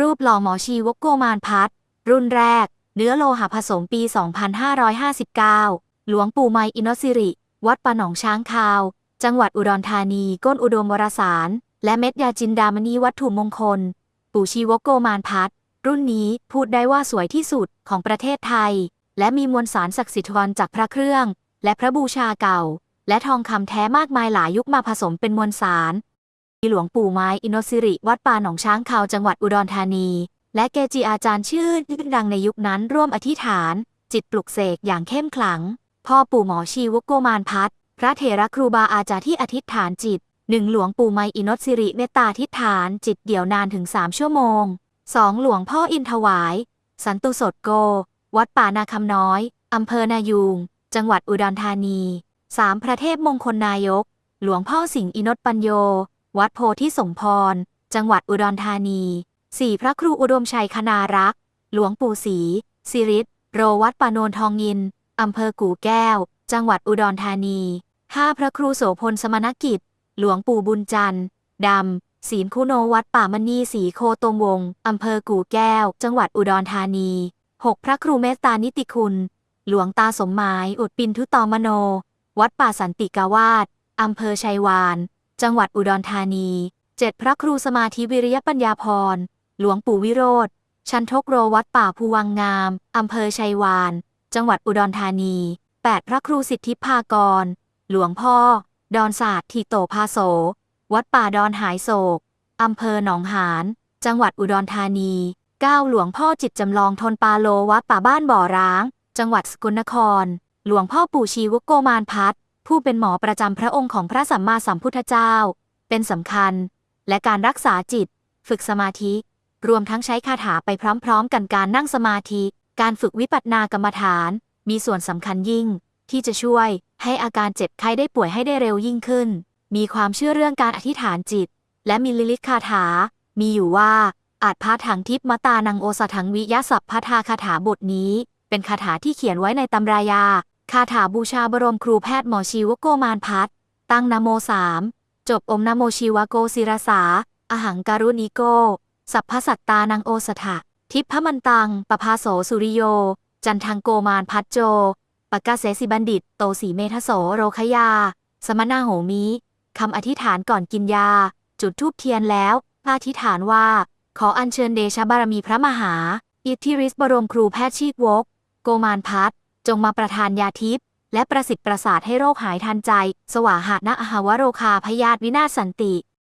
รูปหล่อหมอชีวกโกมานพัฒรุ่นแรก เนื้อโลหะผสมปี 2559 หลวงปู่ไมอินทสิริ วัดปะหนองช้างคาว จังหวัดอุดรธานี ก้นอุดมวรสาร และเม็ดยาจินดามณีวัตถุมงคล ปู่ชีวกโกมานพัฒรุ่นนี้พูดได้ว่าสวยที่สุดของประเทศไทย และมีมวลสารศักดิ์สิทธิ์ทรจากพระเครื่อง และพระบูชาเก่า และทองคำแท้มากมายหลายยุคมาผสมเป็นมวลสาร หลวงปู่ไม้อินทสิริ วัดป่าหนองช้างคาวจังหวัดอุดรธานี และเกจิอาจารย์ชื่อดังในยุคนั้นร่วมอธิษฐาน จิตปลุกเสกอย่างเข้มขลัง พ่อปู่หมอชีวกโกมานพัฒพระเถระครูบาอาจารย์ที่อธิษฐานจิตหนึ่งหลวงปู่ไมอินทสิริเมตตาทิฏฐานจิตเดี่ยวนานถึง3ชั่วโมง 2. หลวงพ่ออินถวาย สันตุสดโก วัดป่านาคำน้อย อำเภอนายูง จังหวัดอุดรธานี 3. พระเทพมงคลนายก หลวงพ่อสิงห์อินทปัญโย วัดโพธิสมพร จังหวัดอุดรธานี 4. พระครูอุดมชัยคณารักษ์ หลวงปู่ศรีสิริตโรวัดปานนทองยิน อำเภอกู่แก้ว จังหวัดอุดรธานี 5. พระครูโสพลสมณกิจ หลวงปู่บุญจันทร์ดำศีลคุโนวัดป่ามณีสีโคตมวง อำเภอกู่แก้ว จังหวัดอุดรธานี 6. พระครูเมตตานิติคุณ หลวงตาสมหมาย อุดปินทุตอมโน วัดป่าสันติกาวาสอำเภอชัยวาน จังหวัดอุดรธานี 7. พระครูสมาธิวิริยปัญญาพร หลวงปู่วิโรธ ชันทกโรวัดป่าภูวังงาม อำเภอชัยวาน จังหวัดอุดรธานี 8. พระครูสิทธิภากร หลวงพ่อ ดอนศาสตร์ทิโตภาโส วัดป่าดอนหายโศก อำเภอหนองหาน จังหวัดอุดรธานี 9. หลวงพ่อจิตจำลองทนปาโลวัดป่าบ้านบ่อร้าง จังหวัดสกลนคร หลวงพ่อปู่ชีวโกมานพัฒน์ ผู้เป็นหมอประจำพระองค์ของพระสัมมาสัมพุทธเจ้า เป็นสำคัญ และการรักษาจิต ฝึกสมาธิ รวมทั้งใช้คาถาไปพร้อม ๆ กันการนั่งสมาธิ การฝึกวิปัสสนากรรมฐาน มีส่วนสำคัญยิ่ง ที่จะช่วยให้อาการเจ็บไข้ได้ป่วยให้ได้เร็วยิ่งขึ้น มีความเชื่อเรื่องการอธิษฐานจิต และมีลิลิตคาถา มีอยู่ว่าอาจพาถังทิพมตานังโอสถังวิยสัพพทาคาถาบทนี้ เป็นคาถาที่เขียนไว้ในตำรายา คาถาบูชาบรมครูแพทย์หมอชีวโกมานพัฒตั้งนโมสามจบอมนโมชีวโกศิรสา อหังการุณิโก สัพพสัตตานังโอสถะ ทิพพมันตัง ปภาโสสุริโย จันทังโกมานพัจโจ ปกาเสสิบัณฑิต โตสีเมทโสโรคยา สมนาโหมิคำอธิษฐานก่อนกินยา จุดทูบเทียนแล้วอธิษฐานว่า ขออัญเชิญเดชบารมีพระมหา อิทธิฤทธิบรมครูแพทย์ชีกวก โกมานพัฒ จงมาประทานยาทิพย์และประสิทธิ์ประสาทให้โรคหายทันใจ สวาหานะอหาวโรคาพยาธิวินาศสันติ